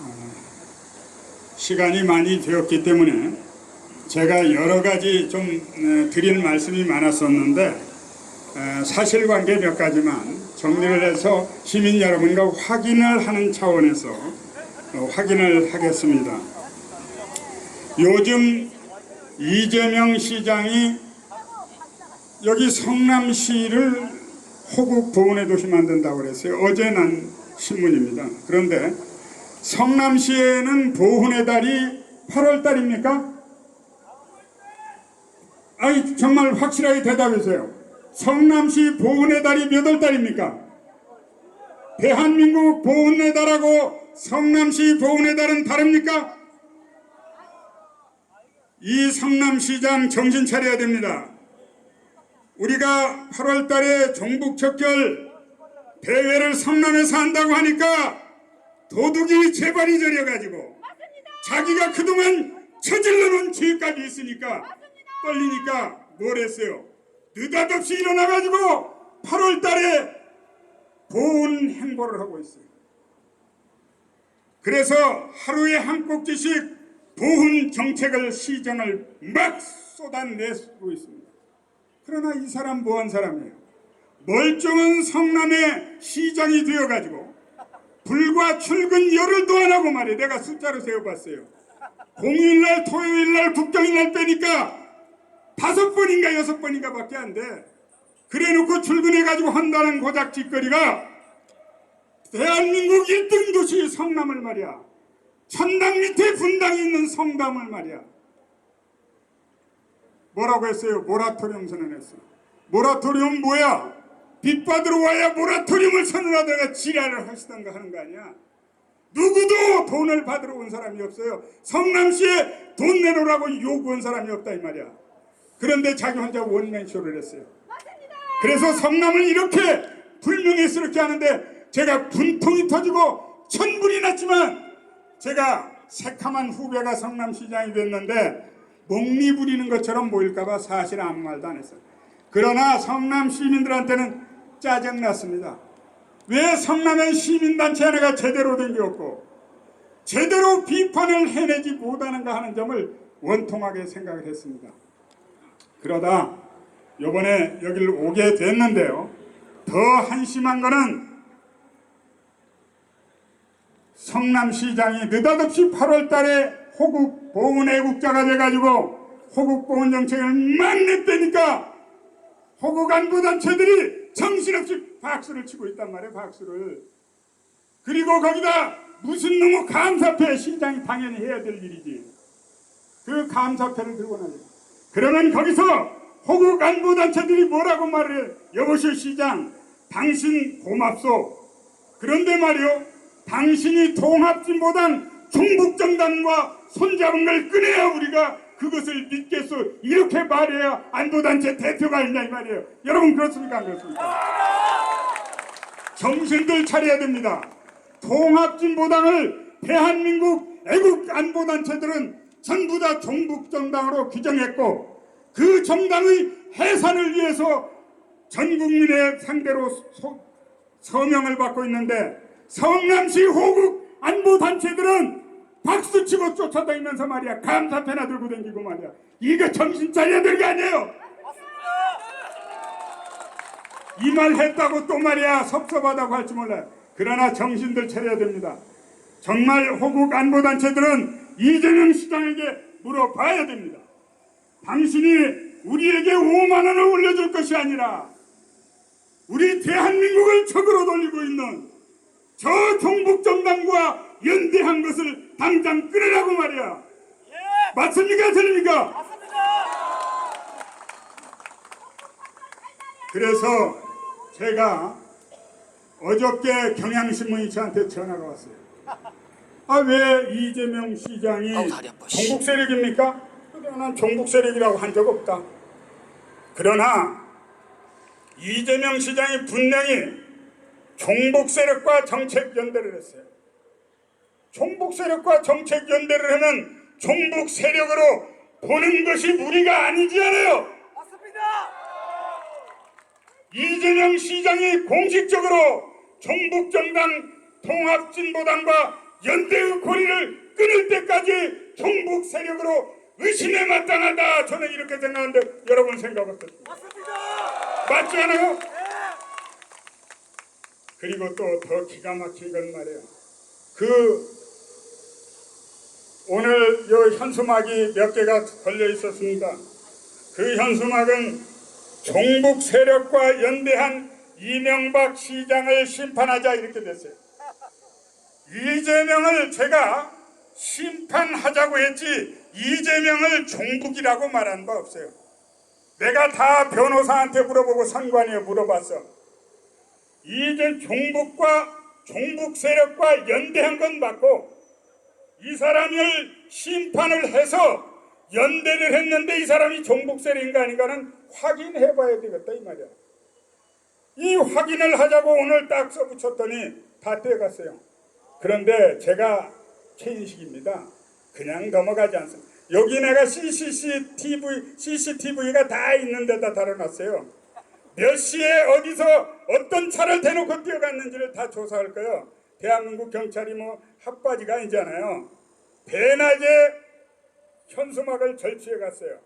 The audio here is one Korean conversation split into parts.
어, 시간이 많이 되었기 때문에 제가 여러 가지 좀 에, 드릴 말씀이 많았었는데 에, 사실관계 몇 가지만 정리를 해서 시민 여러분과 확인을 하는 차원에서 어, 확인을 하겠습니다. 요즘 이재명 시장이 여기 성남시를 호국 보훈의 도시 만든다고 그랬어요. 어제 난 신문입니다. 그런데 성남시에는 보훈의 달이 8월 달입니까? 아니 정말 확실하게 대답해주세요. 성남시 보훈의 달이 몇 월 달입니까? 대한민국 보훈의 달하고 성남시 보훈의 달은 다릅니까? 이 성남시장 정신 차려야 됩니다. 우리가 8월 달에 종북척결 대회를 성남에서 한다고 하니까 도둑이 재발이 저려가지고 자기가 그동안 저질러 놓은 죄값이 있으니까 떨리니까 뭘 했어요? 느닷없이 일어나가지고 8월 달에 보훈 행보를 하고 있어요. 그래서 하루에 한 꼭지씩 보훈 정책을 시정을 막 쏟아내고 있습니다. 그러나 이 사람 뭐한 사람이에요? 멀쩡한 성남의 시장이 되어가지고 불과 출근 열흘도 안 하고 말이에요. 내가 숫자로 세어봤어요. 공휴일날 토요일날 국경일날 빼니까 다섯 번인가 여섯 번인가 밖에 안 돼. 그래 놓고 출근해가지고 한다는 고작 짓거리가 대한민국 1등 도시 성남을 말이야. 천당 밑에 분당이 있는 성담을 말이야. 뭐라고 했어요? 모라토리움 선언했어. 모라토리움 뭐야? 빚 받으러 와야 모라토리움을 선언하다가 지랄을 하시던가 하는 거 아니야? 누구도 돈을 받으러 온 사람이 없어요. 성남시에 돈 내놓으라고 요구한 사람이 없다 이 말이야. 그런데 자기 혼자 원맨쇼를 했어요. 그래서 성남을 이렇게 불명예스럽게 하는데 제가 분통이 터지고 천불이 났지만 제가 새카만 후배가 성남시장이 됐는데 목리 부리는 것처럼 보일까봐 사실 아무 말도 안 했어요. 그러나 성남 시민들한테는 짜증났습니다. 왜 성남의 시민단체 하나가 제대로 된 게 없고 제대로 비판을 해내지 못하는가 하는 점을 원통하게 생각을 했습니다. 그러다 요번에 여기를 오게 됐는데요. 더 한심한 거는 성남시장이 느닷없이 8월 달에 호국 보훈 애국자가 돼가지고 호국 보훈 정책을 막 냈다니까 호국 안보단체들이 정신없이 박수를 치고 있단 말이에요 박수를. 그리고 거기다 무슨 놈의 감사패 시장이 당연히 해야 될 일이지. 그 감사패를 들고 나요 그러면 거기서 호국 안보단체들이 뭐라고 말을 해요? 여보시오 시장 당신 고맙소. 그런데 말이요 당신이 통합진보당 종북정당과 손잡은 걸 꺼내야 우리가 그것을 믿겠소 이렇게 말해야 안보단체 대표가 있냐 이 말이에요. 여러분 그렇습니까? 안 그렇습니까? 정신들 차려야 됩니다. 통합진보당을 대한민국 애국 안보단체들은 전부 다 종북정당으로 규정했고 그 정당의 해산을 위해서 전 국민의 상대로 소- 서명을 받고 있는데 성남시 호국 안보단체들은 박수 치고 쫓아다니면서 말이야. 감사패나 들고 다니고 말이야. 이거 정신 차려야 될게 아니에요? 이 말 했다고 또 말이야. 섭섭하다고 할지 몰라요. 그러나 정신들 차려야 됩니다. 정말 호국 안보단체들은 이재명 시장에게 물어봐야 됩니다. 당신이 우리에게 5만 원을 올려줄 것이 아니라 우리 대한민국을 적으로 돌리고 있는 저 종북정당과 연대한 것을 당장 끊으라고 말이야. 맞습니까? 틀립니까? 그래서 제가 어저께 경향신문이 저한테 전화가 왔어요. 아 왜 이재명 시장이 아우, 다리 아파, 씨. 종북 세력입니까? 그래 난 종북 세력이라고 한 적 없다. 그러나 이재명 시장이 분명히 종북 세력과 정책 연대를 했어요. 종북 세력과 정책 연대를 하면 종북 세력으로 보는 것이 무리가 아니지 않아요. 맞습니다. 이재명 시장이 공식적으로 종북 정당 통합진보당과 연대의 고리를 끊을 때까지 종북 세력으로 의심에 마땅하다 저는 이렇게 생각하는데 여러분 생각 어떻습니까? 맞습니다. 맞지 않아요? 그리고 또 더 기가 막힌 건 말이에요. 그 오늘 요 현수막이 몇 개가 걸려 있었습니다. 그 현수막은 종북 세력과 연대한 이명박 시장을 심판하자 이렇게 됐어요. 이재명을 제가 심판하자고 했지 이재명을 종북이라고 말한 바 없어요. 내가 다 변호사한테 물어보고 선관위에 물어봤어. 이제 종북과 종북 세력과 연대한 건 맞고 이 사람을 심판을 해서 연대를 했는데 이 사람이 종북 세력인가 아닌가는 확인해 봐야 되겠다 이 말이야. 이 확인을 하자고 오늘 딱 써붙였더니 다 떼갔어요. 그런데 제가 최인식입니다. 그냥 넘어가지 않습니다. 여기 내가 CCTV, CCTV가 다 있는 데다 달아놨어요. 몇 시에 어디서 어떤 차를 대놓고 뛰어갔는지를 다 조사할 거예요. 대한민국 경찰이 뭐 핫바지가 아니잖아요. 대낮에 현수막을 절취해 갔어요.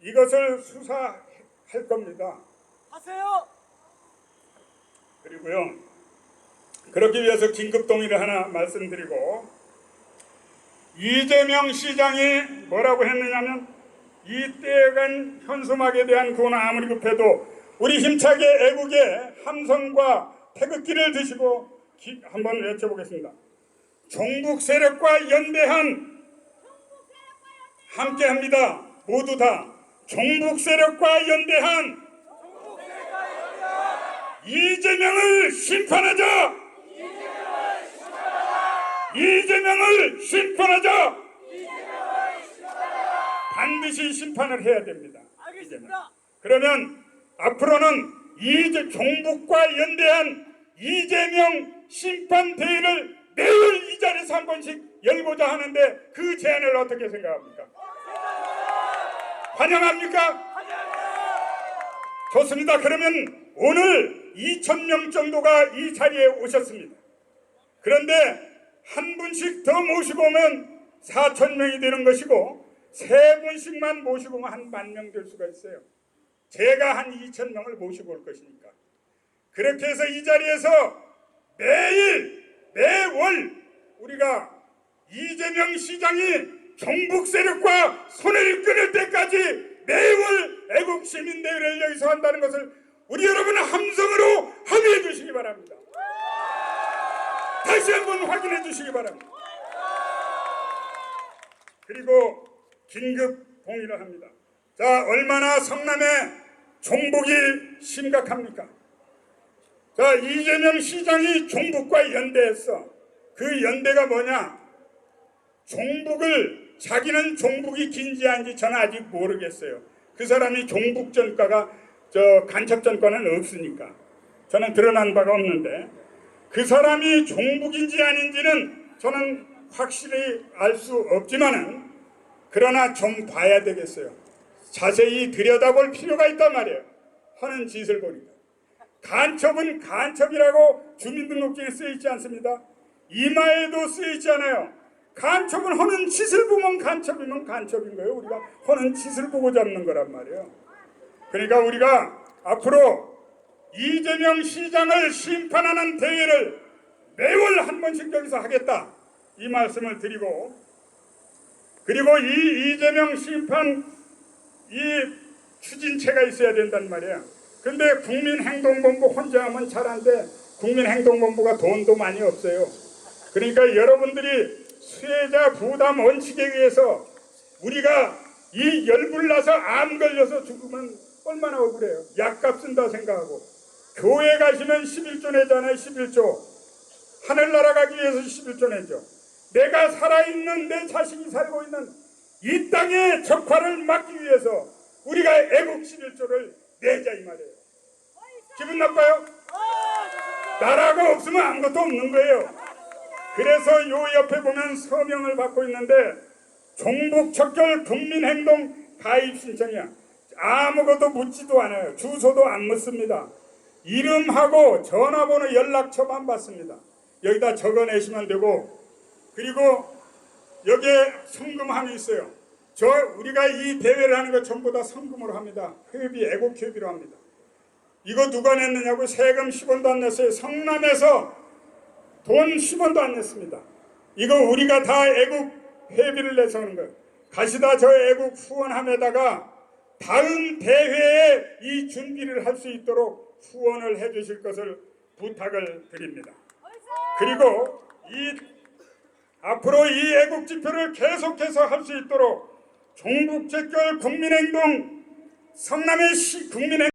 이것을 수사할 겁니다. 하세요. 그리고요. 그러기 위해서 긴급 동의를 하나 말씀드리고 이재명 시장이 뭐라고 했느냐면 이 떼간 현수막에 대한 구호는 아무리 급해도 우리 힘차게 애국의 함성과 태극기를 드시고 기- 한번 외쳐보겠습니다. 종북 세력과 연대한 함께합니다. 모두 다 종북 세력과 연대한 이재명을 심판하자! 이재명을 심판하자! 반드시 심판을 해야 됩니다. 알겠습니다. 그러면 앞으로는 이재 종북과 연대한 이재명 심판 대회를 매 일이 자리에서 한 번씩 열고자 하는데 그 제안을 어떻게 생각합니까? 환영합니까? 좋습니다. 그러면 오늘 2천 명 정도가 이 자리에 오셨습니다. 그런데 한 분씩 더 모시고 오면 4천 명이 되는 것이고 세 분씩만 모시고 오면 한 만 명 될 수가 있어요. 제가 한 2천 명을 모시고 올 것이니까. 그렇게 해서 이 자리에서 매일 매월 우리가 이재명 시장이 종북 세력과 손을 끊을 때까지 매월 애국 시민 대회를 여기서 한다는 것을 우리 여러분의 함성으로 합의해 주시기 바랍니다. 다시 한번 확인해 주시기 바랍니다. 그리고 긴급 동의를 합니다. 자, 얼마나 성남의 종북이 심각합니까? 자, 이재명 시장이 종북과 연대했어. 그 연대가 뭐냐? 종북을 자기는 종북이 긴지한지 저는 아직 모르겠어요. 그 사람이 종북 전과가 저 간첩 전과는 없으니까 저는 드러난 바가 없는데 그 사람이 종북인지 아닌지는 저는 확실히 알 수 없지만은 그러나 좀 봐야 되겠어요. 자세히 들여다볼 필요가 있단 말이에요. 하는 짓을 보니까. 간첩은 간첩이라고 주민등록증에 쓰여 있지 않습니다. 이마에도 쓰여 있지 않아요. 간첩은 하는 짓을 보면 간첩이면 간첩인 거예요. 우리가 하는 짓을 보고 잡는 거란 말이에요. 그러니까 우리가 앞으로 이재명 시장을 심판하는 대회를 매월 한 번씩 여기서 하겠다. 이 말씀을 드리고 그리고 이 이재명 심판 이 추진체가 있어야 된단 말이야. 근데 국민행동본부 혼자 하면 잘안 돼. 국민행동본부가 돈도 많이 없어요. 그러니까 여러분들이 수혜자 부담 원칙에 의해서 우리가 이 열불 나서 암 걸려서 죽으면 얼마나 억울해요. 약값 쓴다 생각하고. 교회 가시면 11조 내잖아요. 11조. 하늘나라 가기 위해서 11조 내죠. 내가 살아있는 내 자식이 살고 있는 이 땅의 적화를 막기 위해서 우리가 애국 11조를 내자 이 말이에요. 기분 나빠요? 나라가 없으면 아무것도 없는 거예요. 그래서 요 옆에 보면 서명을 받고 있는데 종북 척결 국민행동 가입 신청이야. 아무것도 묻지도 않아요. 주소도 안 묻습니다. 이름하고 전화번호 연락처만 받습니다. 여기다 적어내시면 되고 그리고 여기에 성금함이 있어요. 저 우리가 이 대회를 하는 거 전부 다 성금으로 합니다. 회비 애국 협의로 합니다. 이거 누가 냈느냐고 세금 10원도 안 냈어요. 성남에서 돈 10원도 안 냈습니다. 이거 우리가 다 애국 회비를 내서 하는 거예요. 가시다 저 애국 후원함에다가 다음 대회에 이 준비를 할 수 있도록 후원을 해 주실 것을 부탁을 드립니다. 그리고 이 앞으로 이 애국 집회를 계속해서 할 수 있도록 종북 제결 국민행동 성남의 시 국민행